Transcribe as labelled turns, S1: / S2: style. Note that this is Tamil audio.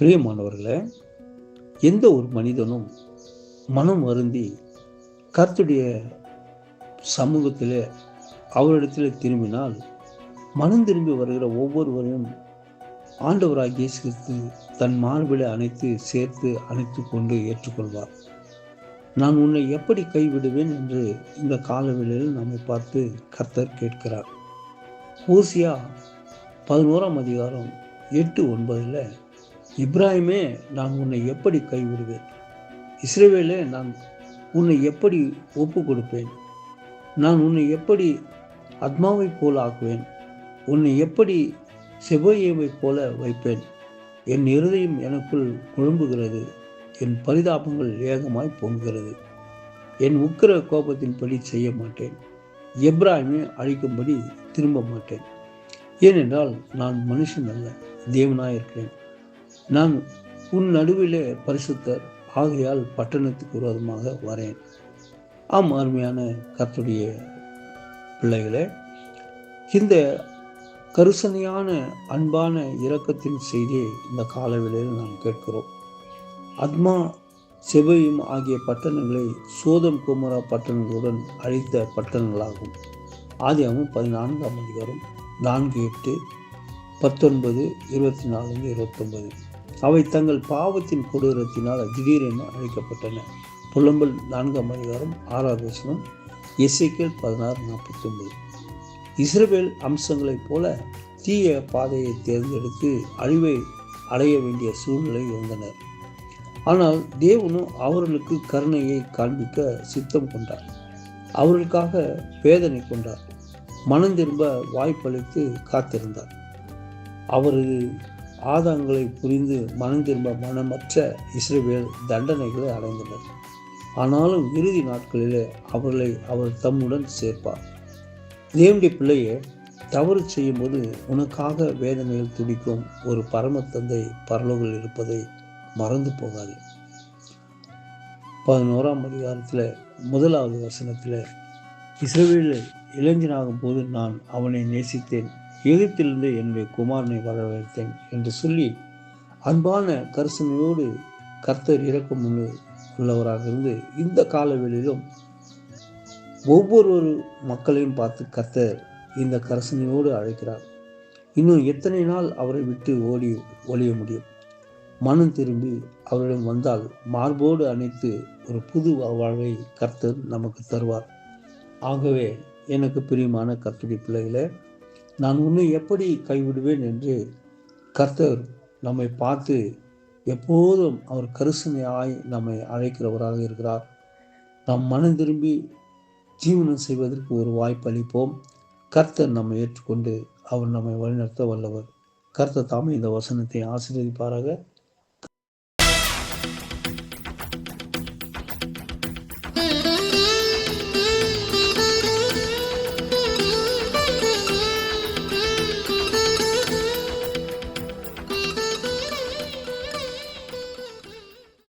S1: பிரியமானவர்களே எந்த ஒரு மனிதனும் மனம் வருந்தி கர்த்துடைய சமூகத்தில் அவரிடத்தில் திரும்பினால் மனம் திரும்பி வருகிற ஒவ்வொருவரையும் ஆண்டவராக சேர்த்து தன் மார்பிலை அணைத்து சேர்த்து அணைத்து கொண்டு ஏற்றுக்கொள்வார். நான் உன்னை எப்படி கைவிடுவேன் என்று இந்த காலவெளியில் நம்மை பார்த்து கர்த்தர் கேட்கிறார். ஓசியா பதினோராம் அதிகாரம் எட்டு ஒன்பதில் இப்ராஹிமே நான் உன்னை எப்படி கைவிடுவேன்? இஸ்ரேவேலே நான் உன்னை எப்படி ஒப்பு கொடுப்பேன் நான் உன்னை எப்படி அத்மாவை போல ஆக்குவேன்? உன்னை எப்படி செபோயேவைப் போல வைப்பேன்? என் இருதயம் எனக்குள் குழம்புகிறது. என் பரிதாபங்கள் வேகமாய் பொங்குகிறது. என் உக்கிர கோபத்தின்படி செய்ய மாட்டேன். எப்ராஹிமே அழிக்கும்படி திரும்ப மாட்டேன். ஏனென்றால் நான் மனுஷன் அல்ல தேவனாயிருக்கிறேன் நான் உன் நடுவிலே பரிசுத்தர். ஆகையால் பட்டணத்துக்கு விரோதமாக வரேன். ஆம் அருமையான கர்த்துடைய பிள்ளைகளே இந்த கருசனையான அன்பான இரக்கத்தின் செய்தியை இந்த காலவேளையில் நாம் கேட்கிறோம். அத்மா செவையும் ஆகிய பட்டணங்களை சோதம் குமரா பட்டணங்களுடன் அழித்த பட்டணங்களாகும். ஆதியாகவும் பதினான்காம் அதிகாரம் நான்கு எட்டு பத்தொன்பது இருபத்தி நான்கு இருபத்தொன்பது. அவை தங்கள் பாவத்தின் கொடூரத்தினால் திடீரென அழைக்கப்பட்டன. புலம்பல் நான்காம் அதிகாரம் ஆறாவது வசனம் எஸ்ஐக்கேல் பதினாறு நாற்பத்தொன்பது. இஸ்ரேல் அம்சங்களைப் போல தீய பாதையை தேர்ந்தெடுத்து அழிவை அடைய வேண்டிய சூழ்நிலை இருந்தனர். ஆனால் தேவனும் அவர்களுக்கு கருணையை காண்பிக்க சித்தம் கொண்டார். அவர்களுக்காக வேதனை கொண்டார். மனம் திரும்ப வாய்ப்பளித்து காத்திருந்தார். அவரது ஆதாங்களை புரிந்து மனம் திரும்ப மனமற்ற இஸ்ரேல் தண்டனைகளை அடைந்தனர் ஆனாலும் இறுதி நாட்களிலே அவர்களை அவர் தம்முடன் சேர்ப்பார். தேவனுடைய பிள்ளையே தவறு செய்யும்போது உனக்காக வேதனையில் துடிக்கும் ஒரு பரம தந்தை பரலோகில் இருப்பதை மறந்து போகாது. பதினோராம் அதிகாரத்தில் முதலாவது வசனத்தில் இஸ்ரேலில் இளைஞனாகும் போது நான் அவனை நேசித்தேன். எகிப்திலிருந்து என்னுடைய குமாரனை வரவழைத்தேன் என்று சொல்லி அன்பான கரிசனையோடு கர்த்தர் இறக்கம் உள்ளவராக இருந்து இந்த காலவெளியிலும் ஒவ்வொரு மக்களையும் பார்த்து கர்த்தர் இந்த கரசனையோடு அழைக்கிறார். இன்னும் எத்தனை நாள் அவரை விட்டு ஓடி ஒழிய முடியும்? மனம் திரும்பி அவரிடம் வந்தால் மார்போடு அணைத்து ஒரு புது வாழ்வை கர்த்தர் நமக்கு தருவார். ஆகவே எனக்கு பிரியமான கர்த்தடி பிள்ளைகளே நான் உன்னை எப்படி கைவிடுவேன் என்று கர்த்தர் நம்மை பார்த்து எப்போதும் அவர் கரிசனையாய் நம்மை அழைக்கிறவராக இருக்கிறார். நாம் மனம் திரும்பி ஜீவனம் செய்வதற்கு ஒரு வாய்ப்பு அளிப்போம். கர்த்தர் நம்மை ஏற்றுக்கொண்டு அவர் நம்மை வழிநடத்த வல்லவர். கர்த்தர் தாமே இந்த வசனத்தை ஆசீர்வதிப்பாராக.